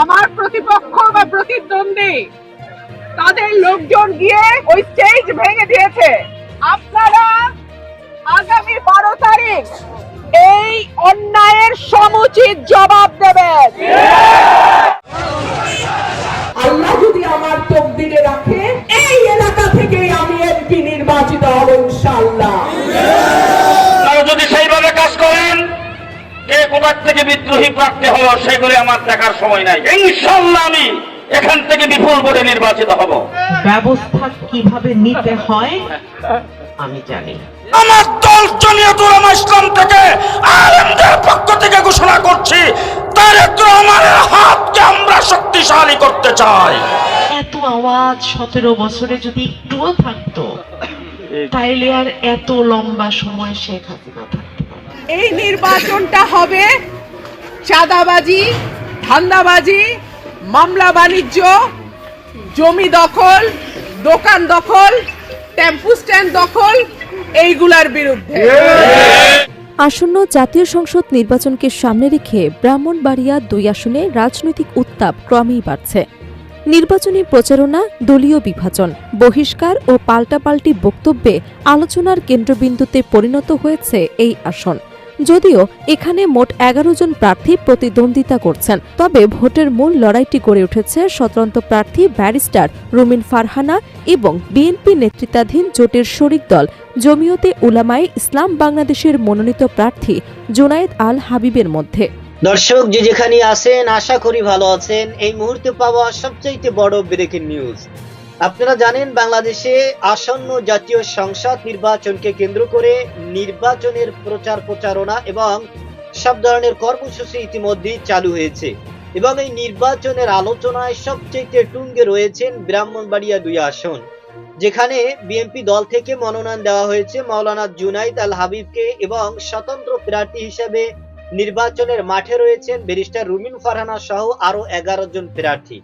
আমার প্রতিপক্ষ বা প্রতিদ্বন্দ্বী, তাদের লোকজন গিয়ে ওই স্টেজ ভেঙে দিয়েছে। আপনারা আগামী বারো তারিখ এই অন্যায়ের সমুচিত জবাব দেবেন। আল্লাহ যদি আমার তকদিরে রাখে, এই এলাকা থেকে আমি নির্বাচিত হব ইনশাআল্লাহ তারা যদি সেইভাবে কাজ করেন কে কোথার থেকে বিদ্রোহী প্রাপ্তি হলো সেগুলি আমার দেখার সময় নাই। ইনশাল্লাহ আমি এখান থেকে বিপুল ভোটে নির্বাচিত হব। ব্যবস্থা কীভাবে নিতে হয় আমি জানি আমার দল ইসলাম থেকে আলেমদের পক্ষ থেকে ঘোষণা করছি তারেক রহমানের হাতকে আমরা শক্তিশালী করতে চাই। এত আওয়াজ সতেরো বছরে যদি একটুও থাকতো তাইলে আর এত লম্বা সময় শেখ হাসিনা। এই নির্বাচনটা হবে চাঁদাবাজি, ধান্দাবাজি, মামলা বাণিজ্য, জমি দখল, দোকান দখল, টেম্পু স্ট্যান্ড দখল, এইগুলার বিরুদ্ধে। আসন্ন জাতীয় সংসদ নির্বাচনকে সামনে রেখে ব্রাহ্মণবাড়িয়া দুই আসনে রাজনৈতিক উত্তাপ ক্রমেই বাড়ছে। নির্বাচনী প্রচারণা, দলীয় বিভাজন, বহিষ্কার ও পাল্টাপাল্টি বক্তব্যে আলোচনার কেন্দ্রবিন্দুতে পরিণত হয়েছে এই আসন। যদিও এখানে মোট এগারো জন প্রার্থী প্রতিদ্বন্দ্বিতা করছেন, তবে ভোটের মূল লড়াইটি গড়ে উঠেছে স্বতন্ত্র প্রার্থী ব্যারিস্টার রুমিন ফারহানা এবং বিএনপি নেতৃত্বাধীন জোটের শরিক দল জমিয়তে উলামায়ে ইসলাম বাংলাদেশের মনোনীত প্রার্থী জোনায়েদ আল হাবিবের মধ্যে। দর্শক, যে যেখানে আছেন, আশা করি ভালো আছেন। এই মুহূর্তে পাওয়া সবচাইতে বড় ব্রেকিং নিউজ আপনারা জানেন, বাংলাদেশে আসন্ন জাতীয় সংসদ নির্বাচনকে কেন্দ্র করে নির্বাচনের প্রচার প্রচারণা এবং সব ধরনের কর্মসূচি ইতিমধ্যেই চালু হয়েছে। এবং এই নির্বাচনের আলোচনায় সবচেয়ে টুঙ্গে রয়েছেন ব্রাহ্মণবাড়িয়া দুই আসন, যেখানে বিএনপি দল থেকে মনোনয়ন দেওয়া হয়েছে মাওলানা জুনাইদ আল হাবিবকে এবং স্বতন্ত্র প্রার্থী হিসেবে নির্বাচনের মাঠে রয়েছেন ব্যারিস্টার রুমিন ফারহানা সহ আরও এগারো জন প্রার্থী।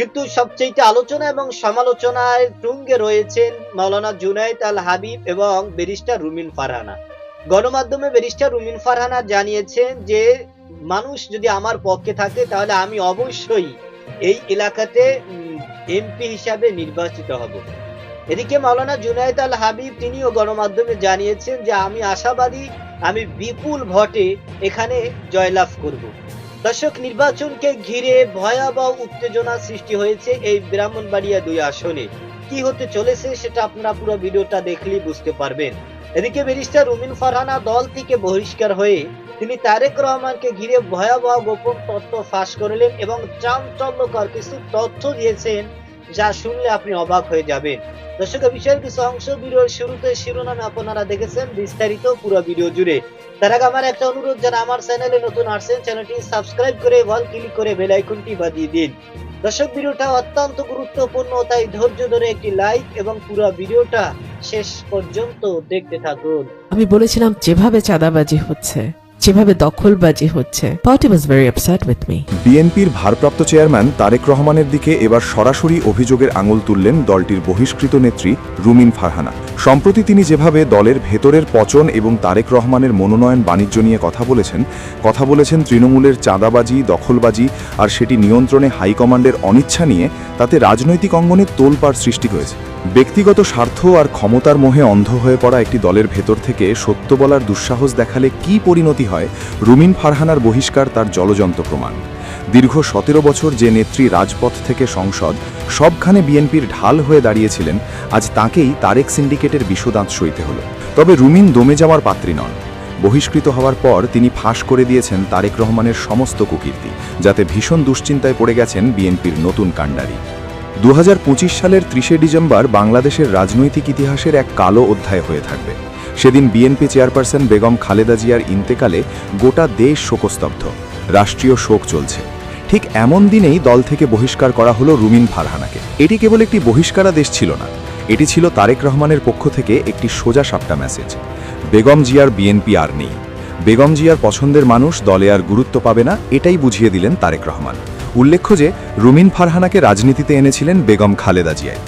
কিন্তু সবচেয়ে আলোচনা এবং সমালোচনায় তুঙ্গে রয়েছেন মাওলানা জুনাইদ আল হাবিব এবং ব্যারিস্টার রুমিন ফারহানা। গণমাধ্যমে ব্যারিস্টার রুমিন ফারহানা জানিয়েছেন যে, মানুষ যদি আমার পক্ষে থাকে, তাহলে আমি অবশ্যই এই এলাকাতে এমপি হিসাবে নির্বাচিত হব। এদিকে মাওলানা জুনায়েদ আল হাবিব তিনিও গণমাধ্যমে জানিয়েছেন যে, আমি আশাবাদী, আমি বিপুল ভোটে এখানে জয়লাভ করব। দর্শক, নির্বাচনকে ঘিরে ভয়াবহ উত্তেজনা সৃষ্টি হয়েছে এই ব্রাহ্মণবাড়িয়া দুই আসনে। কি হতে চলেছে সেটা আপনারা পুরো ভিডিওটা দেখলেই বুঝতে পারবেন। এদিকে ব্যারিস্টার রুমিন ফারহানা দল থেকে বহিষ্কার হয়ে তিনি তারেক রহমানকে ঘিরে ভয়াবহ গোপন তথ্য ফাঁস করলেন এবং চাঞ্চল্যকর কিছু তথ্য দিয়েছেন যা শুনলে আপনি অবাক হয়ে যাবেন। দর্শক বিষয়ের কিছু অংশ ভিডিওর শুরুতে শিরোনামে আপনারা দেখেছেন বিস্তারিত পুরো ভিডিও জুড়ে। তার আগে আমার একটা অনুরোধ, যারা আমার চ্যানেলে নতুন আসছেন, চ্যানেলটি সাবস্ক্রাইব করে ওয়াল ক্লিক করে বেল আইকনটি বাজিয়ে দিন। দর্শক, ভিডিওটা অত্যন্ত গুরুত্বপূর্ণ, তাই ধৈর্য ধরে একটি লাইক এবং পুরো ভিডিওটা শেষ পর্যন্ত দেখতে থাকুন। আমি বলেছিলাম, যেভাবে চাঁদাবাজি হচ্ছে যেভাবে দখলবাজি হচ্ছে, party was very upset with me বিএনপির ভারপ্রাপ্ত চেয়ারম্যান তারেক রহমানের দিকে এবার সরাসরি অভিযোগের আঙুল তুললেন দলটির বহিষ্কৃত নেত্রী রুমিন ফারহানা। সম্প্রতি তিনি যেভাবে দলের ভেতরের পচন এবং তারেক রহমানের মনোনয়ন বাণিজ্য নিয়ে কথা বলেছেন কথা বলেছেন তৃণমূলের চাঁদাবাজি, দখলবাজি আর সেটি নিয়ন্ত্রণে হাইকমান্ডের অনিচ্ছা নিয়ে, তাতে রাজনৈতিক অঙ্গনে তোলপাড় সৃষ্টি হয়েছে ব্যক্তিগত স্বার্থ আর ক্ষমতার মোহে অন্ধ হয়ে পড়া একটি দলের ভেতর থেকে সত্য বলার দুঃসাহস দেখালে কি পরিণতি হয়, রুমিন ফারহানার বহিষ্কার তার জলজন্ত প্রমাণ। দীর্ঘ সতেরো বছর যে নেত্রী রাজপথ থেকে সংসদ, সবখানে বিএনপির ঢাল হয়ে দাঁড়িয়েছিলেন, আজ তাকেই তারেক সিন্ডিকেটের বিষদাঁত সইতে হলো। তবে রুমিন দমে যাওয়ার পাত্রী নন। বহিষ্কৃত হওয়ার পর তিনি ফাঁস করে দিয়েছেন তারেক রহমানের সমস্ত কুকীর্তি, যাতে ভীষণ দুশ্চিন্তায় পড়ে গেছেন বিএনপির নতুন কাণ্ডারি। দু হাজার পঁচিশ সালের ত্রিশে ডিসেম্বর বাংলাদেশের রাজনৈতিক ইতিহাসের এক কালো অধ্যায় হয়ে থাকবে। সেদিন বিএনপি চেয়ারপারসন বেগম খালেদা জিয়ার ইন্তেকালে গোটা দেশ শোকস্তব্ধ, রাষ্ট্রীয় শোক চলছে। ঠিক এমন দিনেই দল থেকে বহিষ্কার করা হলো রুমিন ফারহানাকে। এটি কেবল একটি বহিষ্কারাদেশ ছিল না, এটি ছিল তারেক রহমানের পক্ষ থেকে একটি সোজা সাপটা মেসেজ বেগম জিয়ার বিএনপি আর নেই। বেগম জিয়ার পছন্দের মানুষ দলে আর গুরুত্ব পাবে না, এটাই বুঝিয়ে দিলেন তারেক রহমান। উল্লেখ্য যে, রুমিন ফারহানাকে রাজনীতিতে এনেছিলেন বেগম খালেদা জিয়ায়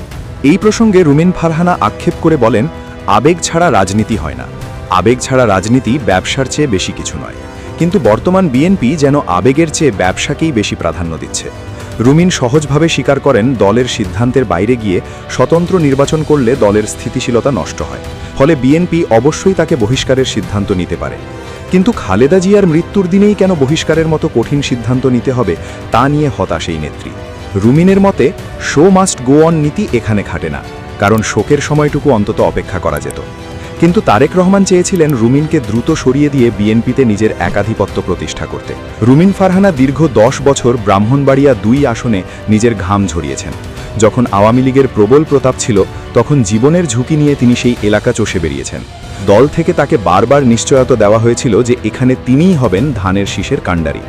এই প্রসঙ্গে রুমিন ফারহানা আক্ষেপ করে বলেন আবেগ ছাড়া রাজনীতি হয় না। আবেগ ছাড়া রাজনীতি ব্যবসার চেয়ে বেশি কিছু নয়। কিন্তু বর্তমান বিএনপি যেন আবেগের চেয়ে ব্যবসাকেই বেশি প্রাধান্য দিচ্ছে। রুমিন সহজভাবে স্বীকার করেন, দলের সিদ্ধান্তের বাইরে গিয়ে স্বতন্ত্র নির্বাচন করলে দলের স্থিতিশীলতা নষ্ট হয়। ফলে বিএনপি অবশ্যই তাকে বহিষ্কারের সিদ্ধান্ত নিতে পারে। কিন্তু খালেদা জিয়ার মৃত্যুর দিনেই কেন বহিষ্কারের মতো কঠিন সিদ্ধান্ত নিতে হবে, তা নিয়ে হতাশ এই নেত্রী। রুমিনের মতে, শো মাস্ট গো অন নীতি এখানে খাটে না। কারণ শোকের সময়টুকু অন্তত অপেক্ষা করা যেত। কিন্তু তারেক রহমান চেয়েছিলেন রুমিনকে দ্রুত সরিয়ে দিয়ে বিএনপিতে নিজের একাধিপত্য প্রতিষ্ঠা করতে। রুমিন ফারহানা দীর্ঘ দশ বছর ব্রাহ্মণবাড়িয়া দুই আসনে নিজের ঘাম ঝরিয়েছেন। যখন আওয়ামী লীগের প্রবল প্রতাপ ছিল, তখন জীবনের ঝুঁকি নিয়ে তিনি সেই এলাকা চষে বেরিয়েছেন। দল থেকে তাকে বারবার নিশ্চয়তা দেওয়া হয়েছিল যে এখানে তিনিই হবেন ধানের শীষের কাণ্ডারি।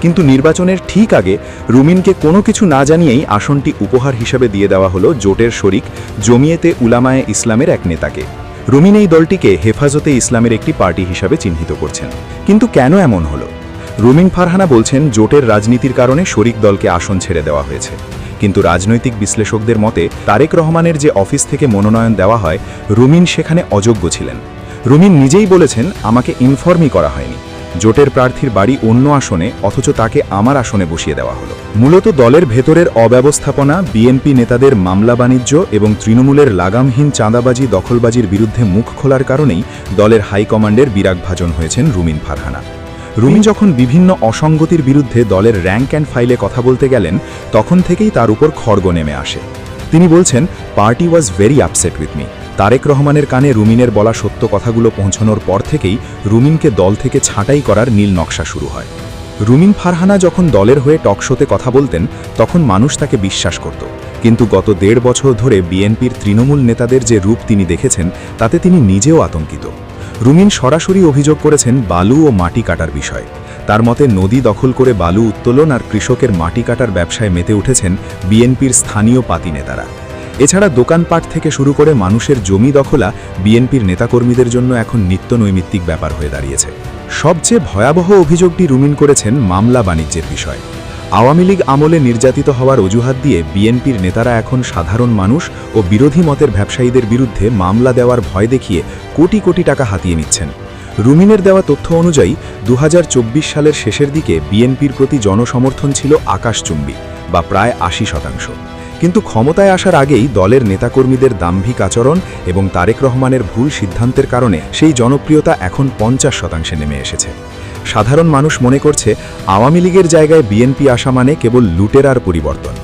কিন্তু নির্বাচনের ঠিক আগে রুমিনকে কোনো কিছু না জানিয়েই আসনটি উপহার হিসাবে দিয়ে দেওয়া হলো জোটের শরিক জমিয়েতে উলামায়ে ইসলামের এক নেতাকে। রুমিন এই দলটিকে হেফাজতে ইসলামের একটি পার্টি হিসাবে চিহ্নিত করছেন। কিন্তু কেন এমন হলো? রুমিন ফারহানা বলছেন, জোটের রাজনীতির কারণে শরিক দলকে আসন ছেড়ে দেওয়া হয়েছে। কিন্তু রাজনৈতিক বিশ্লেষকদের মতে, তারেক রহমানের যে অফিস থেকে মনোনয়ন দেওয়া হয়, রুমিন সেখানে অযোগ্য ছিলেন। রুমিন নিজেই বলেছেন, আমাকে ইনফর্মই করা হয়নি। জোটের প্রার্থীর বাড়ি অন্য আসনে, অথচ তাকে আমার আসনে বসিয়ে দেওয়া হলো। মূলত দলের ভেতরের অব্যবস্থাপনা, বিএনপি নেতাদের মামলা বাণিজ্য এবং তৃণমূলের লাগামহীন চাঁদাবাজি, দখলবাজির বিরুদ্ধে মুখ খোলার কারণেই দলের হাইকমান্ডের বিরাগভাজন হয়েছেন রুমিন ফারহানা। রুমি যখন বিভিন্ন অসঙ্গতির বিরুদ্ধে দলের র্যাঙ্ক অ্যান্ড ফাইলে কথা বলতে গেলেন, তখন থেকেই তার উপর খড়গ নেমে আসে। তিনি বলছেন, party was very upset with me. Tarique রহমানের কানে রুমিনের বলা সত্য কথাগুলো পৌঁছানোর পর থেকেই রুমিনকে দল থেকে ছাঁটাই করার নীল নকশা শুরু হয়। রুমিন ফারহানা যখন দলের হয়ে টকশোতে কথা বলতেন, তখন মানুষ তাকে বিশ্বাস করত। কিন্তু গত দেড় বছর ধরে বিএনপির তৃণমূল নেতাদের যে রূপ তিনি দেখেছেন, তাতে তিনি নিজেও আতঙ্কিত। রুমিন সরাসরি অভিযোগ করেছেন বালু ও মাটি কাটার বিষয়ে। তার মতে নদী দখল করে বালু উত্তোলন আর কৃষকের মাটি কাটার ব্যবসায় মেতে উঠেছেন বিএনপির স্থানীয় পাতি নেতারা। এছাড়া দোকানপাট থেকে শুরু করে মানুষের জমি দখলা বিএনপির নেতাকর্মীদের জন্য এখন নিত্য নৈমিত্তিক ব্যাপার হয়ে দাঁড়িয়েছে। সবচেয়ে ভয়াবহ অভিযোগটি রুমিন করেছেন মামলা বাণিজ্যের বিষয়। আওয়ামী লীগ আমলে নির্যাতিত হওয়ার অজুহাত দিয়ে বিএনপির নেতারা এখন সাধারণ মানুষ ও বিরোধী মতের ব্যবসায়ীদের বিরুদ্ধে মামলা দেওয়ার ভয় দেখিয়ে কোটি কোটি টাকা হাতিয়ে নিচ্ছেন। রুমিনের দেওয়া তথ্য অনুযায়ী দু হাজার চব্বিশ সালের শেষের দিকে বিএনপির প্রতি জনসমর্থন ছিল আকাশচুম্বী বা প্রায় আশি শতাংশ। কিন্তু ক্ষমতায় আসার আগেই দলের নেতাকর্মীদের দাম্ভিক আচরণ এবং তারেক রহমানের ভুল সিদ্ধান্তের কারণে সেই জনপ্রিয়তা এখন পঞ্চাশ শতাংশে নেমে এসেছে। সাধারণ মানুষ মনে করছে, আওয়ামী লীগের জায়গায় বিএনপি আসা মানে কেবল লুটেরার পরিবর্তন।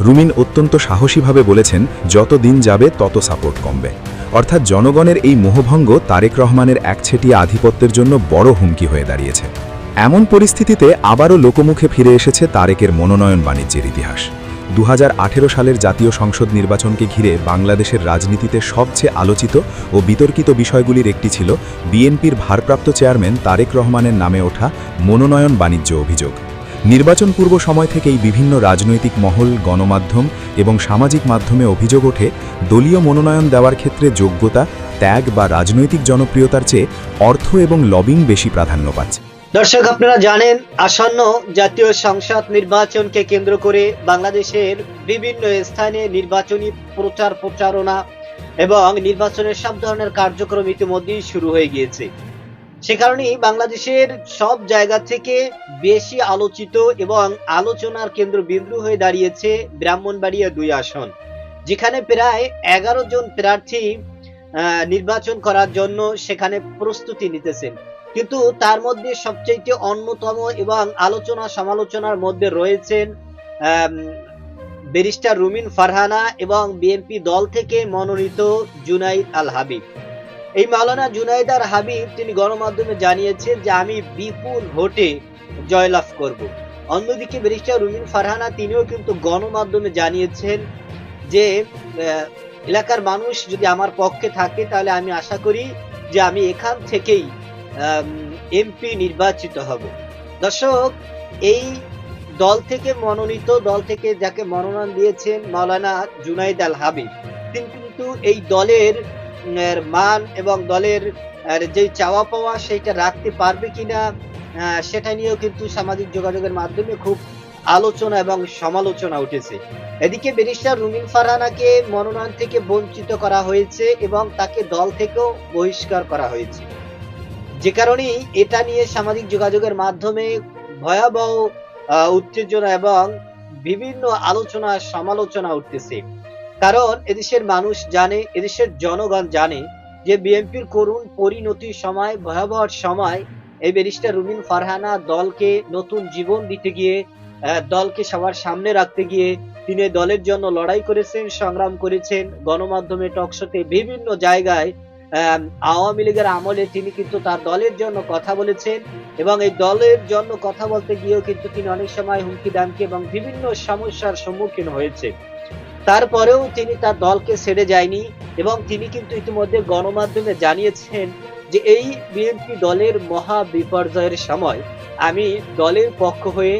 রুমিন অত্যন্ত সাহসীভাবে বলেছেন, যত দিন যাবে তত সাপোর্ট কমবে। অর্থাৎ জনগণের এই মোহভঙ্গ তারেক রহমানের একছেটিয়া আধিপত্যের জন্য বড় হুমকি হয়ে দাঁড়িয়েছে। এমন পরিস্থিতিতে আবারও লোকমুখে ফিরে এসেছে তারেকের মনোনয়ন বাণিজ্যের ইতিহাস। দু হাজার আঠেরো সালের জাতীয় সংসদ নির্বাচনকে ঘিরে বাংলাদেশের রাজনীতিতে সবচেয়ে আলোচিত ও বিতর্কিত বিষয়গুলির একটি ছিল বিএনপির ভারপ্রাপ্ত চেয়ারম্যান তারেক রহমানের নামে ওঠা মনোনয়ন বাণিজ্য অভিযোগ। নির্বাচন পূর্ব সময় থেকেই বিভিন্ন রাজনৈতিক মহল, গণমাধ্যম এবং সামাজিক মাধ্যমে অভিযোগ ওঠে, দলীয় মনোনয়ন দেওয়ার ক্ষেত্রে যোগ্যতা, ত্যাগ বা রাজনৈতিক জনপ্রিয়তার চেয়ে অর্থ এবং লবিং বেশি প্রাধান্য পাচ্ছে। দর্শক, আপনারা জানেন, আসন্ন জাতীয় সংসদ নির্বাচনকে কেন্দ্র করে বাংলাদেশের বিভিন্ন স্থানে নির্বাচনী প্রচার প্রচারণা এবং নির্বাচনের সব ধরনের কার্যক্রম ইতিমধ্যেই শুরু হয়ে গিয়েছে। সে কারণেই বাংলাদেশের সব জায়গা থেকে বেশি আলোচিত এবং আলোচনার কেন্দ্র কেন্দ্রবিন্দু হয়ে দাঁড়িয়েছে ব্রাহ্মণবাড়িয়া দুই আসন, যেখানে প্রায় এগারো জন প্রার্থী নির্বাচন করার জন্য সেখানে প্রস্তুতি নিতেছেন। কিন্তু তার মধ্যে সবচেয়ে অন্যতম এবং আলোচনা সমালোচনার মধ্যে রয়েছেন ব্যারিস্টার রুমিন ফারহানা এবং বিএনপি দল থেকে মনোনীত জুনাইদ আল হাবিব। এই মাওলানা জুনাইদ আল হাবিব তিনি গণমাধ্যমে জানিয়েছেন যে আমি বিপুল ভোটে জয়লাভ করব। অন্যদিকে ব্যারিস্টার রুমিন ফারহানা তিনিও কিন্তু গণমাধ্যমে জানিয়েছেন যে এলাকার মানুষ যদি আমার পক্ষে থাকে তাহলে আমি আশা করি যে আমি এখান থেকেই এমপি নির্বাচিত হব। দর্শক, এই দল থেকে মনোনীত, দল থেকে যাকে মনোনয়ন দিয়েছেন মাওলানা জুনাইদ আল হাবিব, তিনি কিন্তু এই দলের মান এবং দলের এর যে চাওয়া পাওয়া সেইটা রাখতে পারবে কিনা সেটা নিয়েও কিন্তু সামাজিক যোগাযোগের মাধ্যমে খুব আলোচনা এবং সমালোচনা উঠেছে। এদিকে ব্যারিস্টার রুমিন ফারহানাকে মনোনয়ন থেকে বঞ্চিত করা হয়েছে এবং তাকে দল থেকেও বহিষ্কার করা হয়েছে। যে কারণেই এটা নিয়ে সামাজিক যোগাযোগের মাধ্যমে ভয়াবহ উত্তেজনা এবং বিভিন্ন আলোচনা, সমালোচনা উঠতেছে। কারণ এদেশের মানুষ জানে, এদেশের জনগণ জানে যে বিএনপির করুণ পরিণতির সময়, ভয়াবহ সময় এই ব্যারিস্টার রুমিন ফারহানা দলকে নতুন জীবন দিতে গিয়ে দলকে সবার সামনে রাখতে গিয়ে তিনি দলের জন্য লড়াই করেছেন, সংগ্রাম করেছেন, গণমাধ্যমে টকশোতে বিভিন্ন জায়গায় আওয়ামী লীগের আমলে তিনি কিন্তু তার দলের জন্য কথা বলেছেন এবং এই দলের জন্য কথা বলতে গিয়েও কিন্তু তিনি অনেক সময় হুমকি দামকি এবং বিভিন্ন সমস্যার সম্মুখীন হয়েছে তারপরেও তিনি তার দলকে ছেড়ে যায়নি এবং তিনি কিন্তু ইতিমধ্যে গণমাধ্যমে জানিয়েছেন যে এই বিএনপি দলের মহা বিপর্যয়ের সময় আমি দলের পক্ষ হয়ে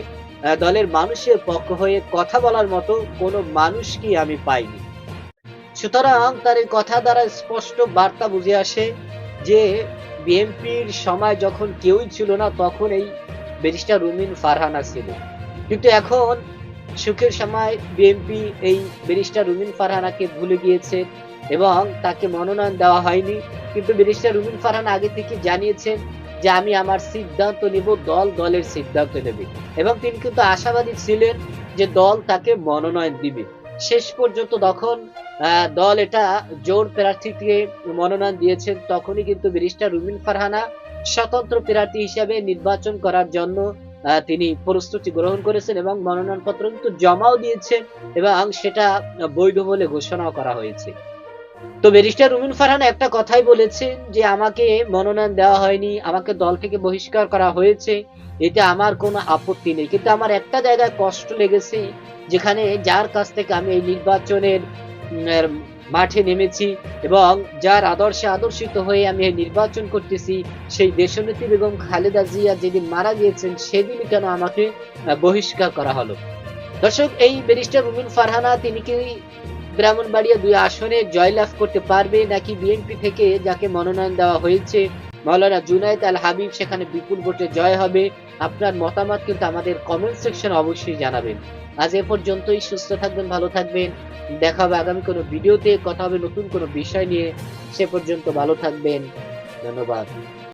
দলের মানুষের পক্ষ হয়ে কথা বলার মতো কোনো মানুষকে আমি পাইনি। সুতরাং তার এই কথা দ্বারা স্পষ্ট বার্তা বুঝে আসে যে বিএনপির সময় যখন কেউই ছিল না, তখন এই ব্যারিস্টার রুমিন ফারহানা ছিল। কিন্তু এখন সুখের সময় বিএনপি এই ব্যারিস্টার রুমিন ফারহানাকে ভুলে গিয়েছে এবং তাকে মনোনয়ন দেওয়া হয়নি। কিন্তু ব্যারিস্টার রুমিন ফারহানা আগে থেকে জানিয়েছেন যে আমি আমার সিদ্ধান্ত নিব, দল দলের সিদ্ধান্ত নেবে। এবং তিনি কিন্তু আশাবাদী ছিলেন যে দল তাকে মনোনয়ন দিবে। শেষ পর্যন্ত তখন দল এটা জোর প্রার্থীকে মনোনয়ন দিয়েছেন, তখনই কিন্তু ব্যারিস্টার রুমিন ফারহানা স্বতন্ত্র প্রার্থী হিসাবে নির্বাচন করার জন্য তিনি প্রস্তুতি গ্রহণ করেছেন এবং মনোনয়নপত্র কিন্তু জমাও দিয়েছেন এবং সেটা বৈধ বলে ঘোষণাও করা হয়েছে। তো ব্যারিস্টার রুমিন ফারহান একটা কথাই বলেছেন যে, আমাকে মনোনয়ন দেওয়া হয়নি, আমাকে দল থেকে বহিষ্কার করা হয়েছে, এতে আমার কোনো আপত্তি নেই। কিন্তু আমার একটা জায়গায় কষ্ট লেগেছে, যেখানে যার কাছ থেকে আমি এই নির্বাচনের মাঠে নেমেছি এবং যার আদর্শে আদর্শিত হয়ে আমি নির্বাচন করতেছি, সেই দেশনেত্রী বেগম খালেদা জিয়া যেদিন মারা গিয়েছেন, সেদিনই কেন আমাকে বহিষ্কার করা হলো। দর্শক, এই ব্যারিস্টার রুমিন ফারহানা, তিনি কি ব্রাহ্মণবাড়িয়া দুই আসনে জয়লাভ করতে পারবে, নাকি বিএনপি থেকে যাকে মনোনয়ন দেওয়া হয়েছে মাওলানা জুনাইদ আল হাবিব সেখানে বিপুল ভোটে জয় হবে। আপনার মতামত কিন্তু আমাদের কমেন্ট সেকশন অবশ্যই জানাবেন। আজ এ পর্যন্তই, সুস্থ থাকবেন, ভালো থাকবেন। দেখা হবে আগামী কোনো ভিডিওতে। কথা হবে নতুন কোনো বিষয় নিয়ে। সে পর্যন্ত ভালো থাকবেন। ধন্যবাদ।